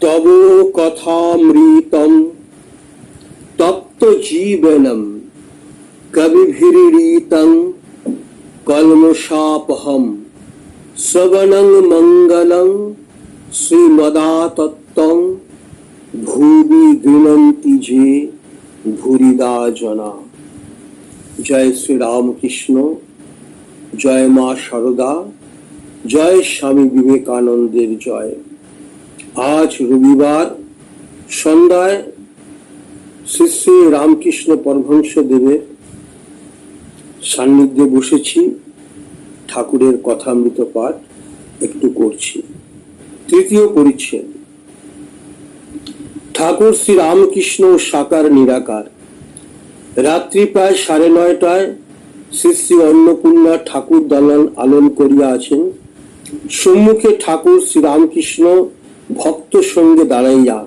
তব কথামৃতম তপ্ত জীবনম কবিভিরীতং কলমশাপহম শ্রবণং মঙ্গলং শ্রীমদাতত্ত্বং ভুবি গৃণন্তি যে ভুরিদা জনা। জয় শ্রী রামকৃষ্ণ জয় মা সারদা, জয় স্বামী বিবেকানন্দের জয়। আজ রবিবার সন্ধ্যায় শ্রী শ্রী রামকৃষ্ণ পরমহংস দেবের সান্নিধ্যে বসেছি, ঠাকুরের কথামৃত পাঠ একটু করছি। তৃতীয় পরিচ্ছেদ। ঠাকুর শ্রী রামকৃষ্ণ সাকার নিরাকার। রাত্রি প্রায় সাড়ে নয়টায় শ্রী শ্রী অন্নপূর্ণা ঠাকুর দালান আলন করিয়া আছেন। সম্মুখে ঠাকুর শ্রী রামকৃষ্ণ ভক্ত সঙ্গে দাঁড়াইয়া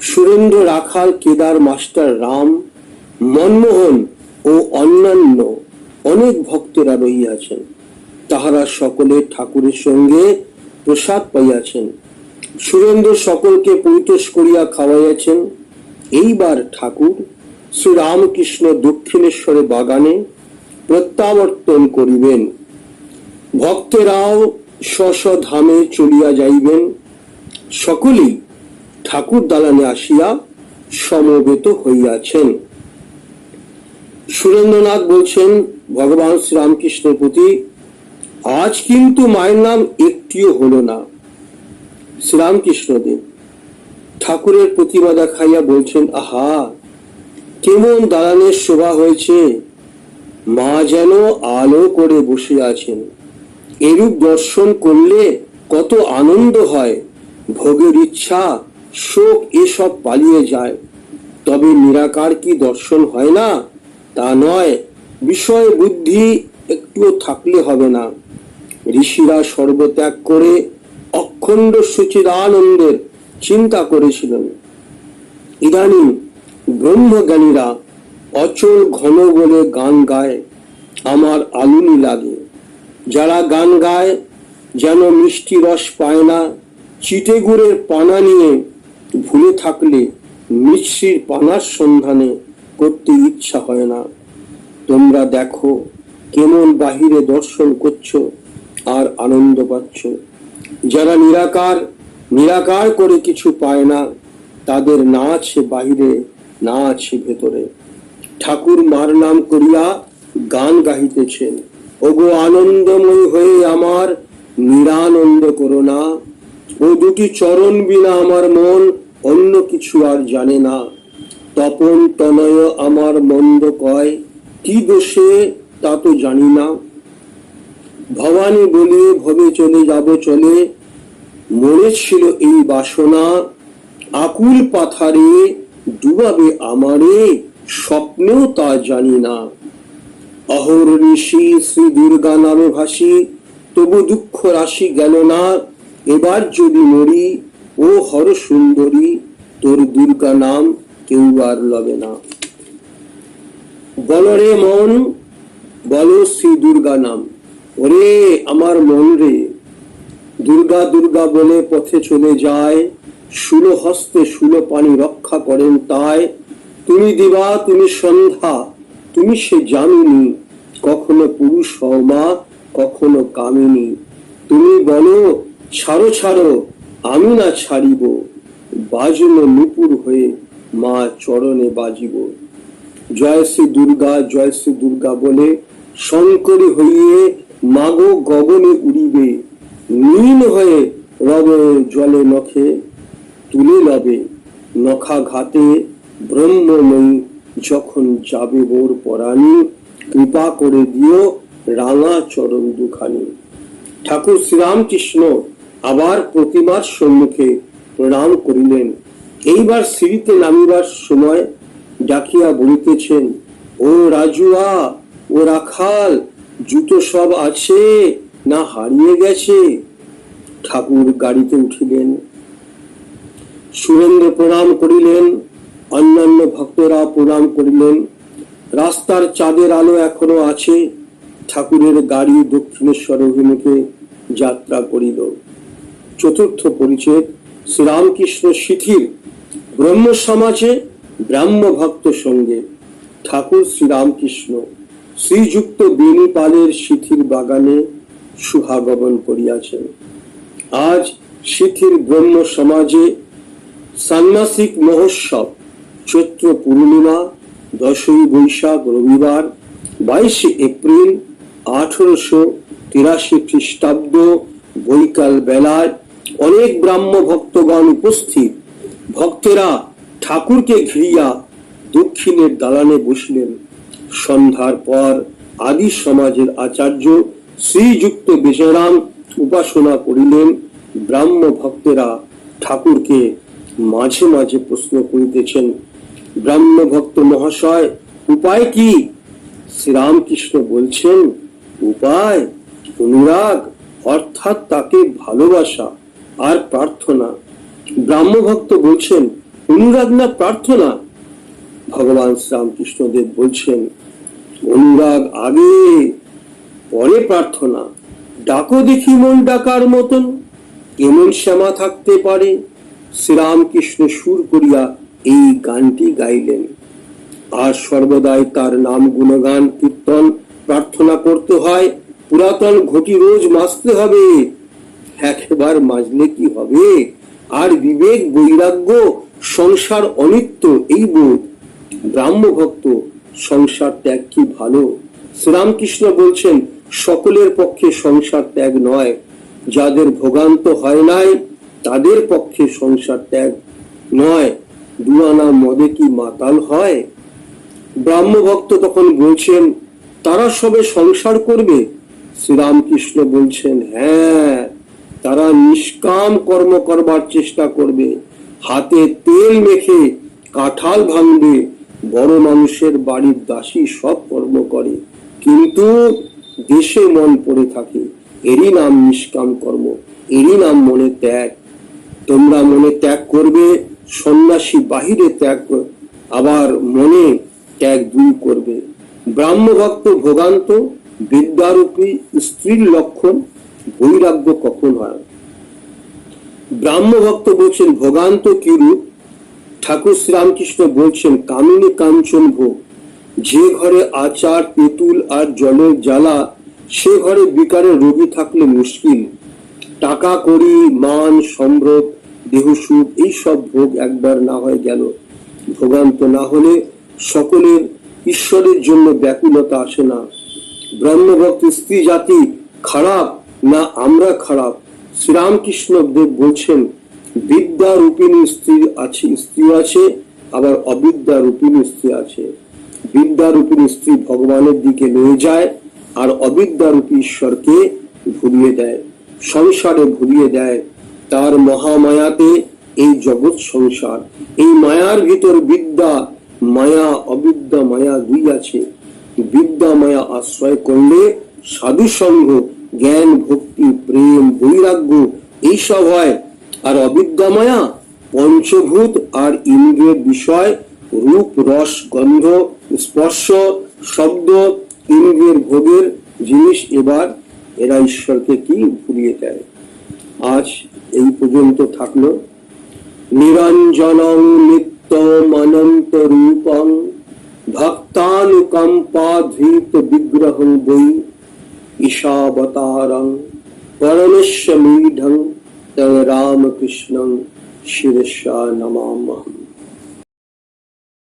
সুরেন্দ্র রাখাল, কেদার মাস্টার রাম, মনমোহন ও অন্যান্য অনেক ভক্তরা রহিয়াছেন। তাহারা সকলে ঠাকুরের সঙ্গে প্রসাদ পাইয়াছেন। সুরেন্দ্র সকলকে পরিতোষ করিয়া খাওয়াইয়াছেন। এইবার ঠাকুর শ্রী রামকৃষ্ণ দক্ষিণেশ্বরে বাগানে প্রত্যাবর্তন করিবেন। ভক্তেরাও স্ব ধামে চলিয়া যাইবেন। সকলেই ঠাকুর দালানে আসিয়া সমবেত হইয়াছেন। সুরেন্দ্রনাথ বলছেন, ভগবান শ্রীরামকৃষ্ণের প্রতি আজ কিন্তু মায়ের নাম একটিও হলো না। শ্রীরামকৃষ্ণদেব ঠাকুরের প্রতিমা দেখাইয়া বলছেন, আহা, কেমন দালানের শোভা হয়েছে। মা যেন আলো করে বসে আছেন। এরূপ দর্শন করলে কত আনন্দ হয়। ভোগের ইচ্ছা, শোক এসব পালিয়ে যায়। তবে নিরাকার কি দর্শন হয় না? তা নয়, বিষয় বুদ্ধি একটুও থাকলে হবে না। ঋষিরা সর্বত্যাগ করে অখণ্ড সুচিরানন্দের চিন্তা করেছিলেন। ইদানিং ব্রহ্মজ্ঞানীরা অচল ঘন বলে গান গায়, আমার আলুনি লাগে। যারা গান গায়, যেন মিষ্টি রস পায় না চিটে গুড়ের পানা নিয়ে ভুলে থাকলে মিশ্রির পানার সন্ধানে করতে ইচ্ছা হয় না। তোমরা দেখো কেমন বাহিরে দর্শন করছ আর আনন্দ পাচ্ছ। যারা নিরাকার নিরাকার করে কিছু পায় না, তাদের না আছে বাহিরে, না আছে ভেতরে। ঠাকুর মার নাম করিয়া গান গাহিতেছেন। ওগো আনন্দময় হয়ে আমার নিরানন্দ করো না ও দুটি চরণ বিনা আমার মন অন্য কিছু আর জানে না। তপন তনয় আমার মন্দ কয়, কি দোষে তা তো জানি না। ভবানী বলে ভবে চলে যাব চলে মনে ছিল এই বাসনা, আকুল পাথারে ডুবাবে আমারে, স্বপ্নেও তা জানি না। অহর ঋষি শ্রী দুর্গা নামে ভাসি, তবু দুঃখ রাশি গেল না। এবার যদি মরি, ও হর সুন্দরী, তোর দুর্গা নাম কেউ আর লবে না। বলরে মন, বলো শ্রী দুর্গা নাম। ওরে আমার মন রে, দুর্গা দুর্গা বলে পথে চলে যায়, শুলো হস্তে শুলো পানি রক্ষা করেন তাই। তুমি দিবা, তুমি সন্ধ্যা, তুমি সে জামিনী কখনো পুরুষ হও মা, কখনো কামিনী। তুমি বলো ছাড়ো ছাড়ো, আমি না ছাড়িব। বাজলো নুপুর হয়ে মা চরণে বাজিব। জয় শ্রী দুর্গা, জয় শ্রী দুর্গা বলে শঙ্করী হইয়ে মাগো গগনে উড়িবে। নীল হয়ে রবে জলে নখে, তুলে লবে নখা ঘাটে ব্রহ্মময়ী যখন যাবে বোর পরাণী, কৃপা করে দিও রাঙা চরণ দুখানি। ঠাকুর শ্রীরামকৃষ্ণ আবার প্রতিমার সম্মুখে প্রণাম করিলেন। এইবার সিঁড়িতে নামিবার সময় ডাকিয়া বলিতেছেন, ও রাজুয়া, ও রাখাল, জুতো সব আছে না হারিয়ে গেছে? ঠাকুর গাড়িতে উঠিলেন। সুরেন্দ্র প্রণাম করিলেন, অন্যান্য ভক্তরা প্রণাম করিলেন। রাস্তার চাঁদের আলো এখনও আছে। ঠাকুরের গাড়ি দক্ষিণেশ্বর অভিমুখে যাত্রা করিল। চতুর্থ পরিচ্ছেদ শ্রীরামকৃষ্ণ শিথির ব্রহ্ম সমাজে ব্রাহ্ম ভক্ত সঙ্গে। ঠাকুর শ্রীরামকৃষ্ণ শ্রীযুক্ত বেণীপালের শিথির বাগানে সুহাগমন করিয়াছেন। আজ শিথির ব্রহ্ম সমাজে সান্নাসিক মহোৎসব, চৈত্র পূর্ণিমা দশই বৈশাখ রবিবার, বাইশে এপ্রিল আঠারোশো তিরাশি খ্রিস্টাব্দ বৈকাল বেলায় অনেক ব্রাহ্ম ভক্তগণ উপস্থিত। ভক্তেরা ঠাকুরকে ঘিরিয়া দক্ষিণের দালানে বসলেন। সন্ধ্যার পর আদি সমাজের আচার্য শ্রীযুক্ত বেচারাম উপাসনা করিলেন। ব্রাহ্ম ভক্তেরা ঠাকুরকে মাঝে মাঝে প্রশ্ন করিতেছেন, ব্রাহ্ম ভক্ত মহাশয়, উপায় কি? শ্রীরামকৃষ্ণ বলছেন, উপায়, অনুরাগ, অর্থাৎ তাকে ভালোবাসা। আর প্রার্থনা। ব্রাহ্ম ভক্ত বলছেন অনুরাগ না প্রার্থনা? ভগবান শ্রীরামকৃষ্ণদেব বলছেন, অনুরাগ আগে, পরে প্রার্থনা। ডাকো দেখি মন ডাকার মতন, কেমন শ্যামা থাকতে পারে? শ্রীরামকৃষ্ণ সুর করিয়া এই গানটি গাইলেন। আর সর্বদাই তার নাম গুণগান, কীর্তন, প্রার্থনা করতে হয়। পুরাতন ঘটি রোজ মাজতে হবে। একবার মাজলে কি হবে? আর বিবেক, বৈরাগ্য, সংসার অনিত্য, এই বোধ। ব্রাহ্ম ভক্ত সংসার ত্যাগ কি ভালো? শ্রীরামকৃষ্ণ বলছেন, সকলের পক্ষে সংসার ত্যাগ নয়। যাদের ভোগান্ত হয় নাই, তাদের পক্ষে সংসার ত্যাগ নয়। দুয়ানা মদে কি মাতাল হয়? ব্রাহ্ম ভক্ত তখন বলছেন, তারা সবে সংসার করবে? শ্রীরামকৃষ্ণ বলছেন হ্যাঁ। তারা নিষ্কাম কর্ম করবার চেষ্টা করবে। হাতে তেল মেখে কাঁঠাল ভাঙবে। বড় মানুষের বাড়ির দাসী সব কর্ম করে। কিন্তু দেশে মন পড়ে থাকে। এরই নাম নিষ্কাম কর্ম। এরই নাম মনে ত্যাগ। তোমরা মনে ত্যাগ করবে, সন্ন্যাসী বাহিরে ত্যাগ আবার মনে ত্যাগ দুই করবে। ব্রাহ্ম ভক্ত ভোগান্ত, বিদ্যারূপী স্ত্রীর লক্ষণ বৈরাগ্য কখন হয়? ব্রাহ্ম ভক্ত বলছেন ভোগান্ত কি রূপ ঠাকুর শ্রীরামকৃষ্ণ বলছেন, কামিনী কাঞ্চন ভোগ। যে ঘরে আচার, তেঁতুল আর জলের জ্বালা, সে ঘরে বিকারের রোগী থাকলে মুশকিল। টাকা করি মান সম্ভ্রত দেহ সুখ, এই সব ভোগ একবার না হয় গেল। ভোগান্ত না হলে সকলের ঈশ্বরের জন্য ব্যাকুলতা আসে না। ব্রহ্মভক্ত স্ত্রী জাতি খারাপ না আমরা খারাপ। শ্রীরামকৃষ্ণ দেব বলছেন, বিদ্যা রূপিণী স্ত্রী আছে স্ত্রী আছে, আবার অবিদ্যা রূপিণী স্ত্রী আছে। বিদ্যা রূপিণী স্ত্রী ভগবানের দিকে নিয়ে যায় আর অবিদ্যা রূপী ঈশ্বরকে ভুলিয়ে দেয়, সংসারে ভুলিয়ে দেয়। তার মহামায়াতে এই জগৎ সংসার। এই মায়ার ভিতর বিদ্যা, মায়া, অবিদ্যা, মায়া দুই আছে। বিদ্যা, মায়া আশ্রয় করলে সাধু সঙ্গ জ্ঞান, ভক্তি, প্রেম, বৈরাগ্য, এইসব হয়। আর অবিদ্যা মায়া পঞ্চভূত আর ইন্দ্রিয়ের বিষয়, রূপ, রস, গন্ধ, স্পর্শ, শব্দ, ইন্দ্রিয়ের ভোগের জিনিস এবার এরা ঈশ্বরকে কি ভুলিয়ে দেয়? আজ এই পর্যন্ত থাকল। নিরঞ্জনং নিত্যম অনন্ত রূপং ভক্তানুকম্পাধৃত বিগ্রহং বৈ। ঈশাবতারং পরমেশ্বমীঢং তং রামকৃষ্ণং শিরসা নমামহম